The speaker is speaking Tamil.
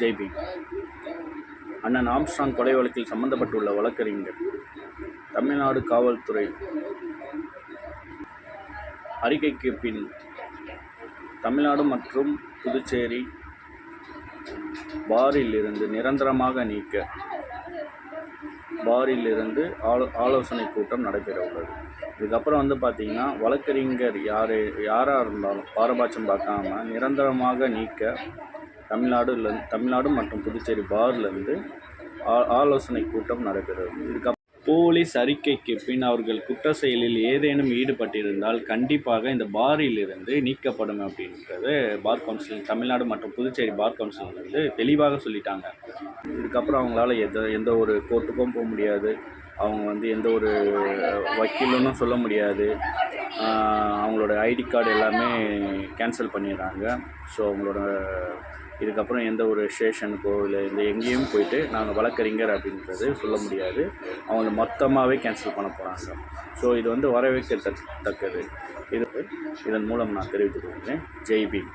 ஜெய்பீம் அண்ணன் ஆம்ஸ்ட்ராங் கொலை வழக்கில் சம்பந்தப்பட்டுள்ள வழக்கறிஞர் தமிழ்நாடு காவல்துறை அறிக்கைக்கு பின் தமிழ்நாடு மற்றும் புதுச்சேரி பாரில் இருந்து நிரந்தரமாக நீக்க பாரில் இருந்து ஆலோ ஆலோசனை கூட்டம் நடைபெற உள்ளது. இதுக்கப்புறம் வந்து பார்த்திங்கன்னா வழக்கறிஞர் யார் யாராக இருந்தாலும் பாரபட்சம் பார்க்காம நிரந்தரமாக நீக்க தமிழ்நாடுல தமிழ்நாடு மற்றும் புதுச்சேரி பார்லேருந்து ஆ ஆலோசனை கூட்டம் நடைபெறும். இதுக்கு போலீஸ் அறிக்கைக்கு பின் அவர்கள் குற்ற செயலில் ஏதேனும் ஈடுபட்டிருந்தால் கண்டிப்பாக இந்த பாரிலிருந்து நீக்கப்படும் அப்படின்றது பார் கவுன்சில் தமிழ்நாடு மற்றும் புதுச்சேரி பார் கவுன்சில் வந்து தெளிவாக சொல்லிட்டாங்க. இதுக்கப்புறம் அவங்களால எந்த எந்த ஒரு கோர்ட்டுக்கும் போக முடியாது. அவங்க வந்து எந்த ஒரு வக்கீலுன்னு சொல்ல முடியாது. அவங்களோட ஐடி கார்டு எல்லாமே கேன்சல் பண்ணிடுறாங்க. ஸோ அவங்களோட இதுக்கப்புறம் எந்த ஒரு ஸ்டேஷனுக்கோ இல்லை இந்த எங்கேயும் போயிட்டு நாங்கள் வழக்கறிஞர் அப்படின்றது சொல்ல முடியாது. அவங்கள மொத்தமாகவே கேன்சல் பண்ண போகிறாங்க ஸோ இது வந்து வரவேற்கத்தக்கது. இது இதன் மூலம் நான் தெரிவித்துக்கொள்கிறேன் ஜெய்பீம்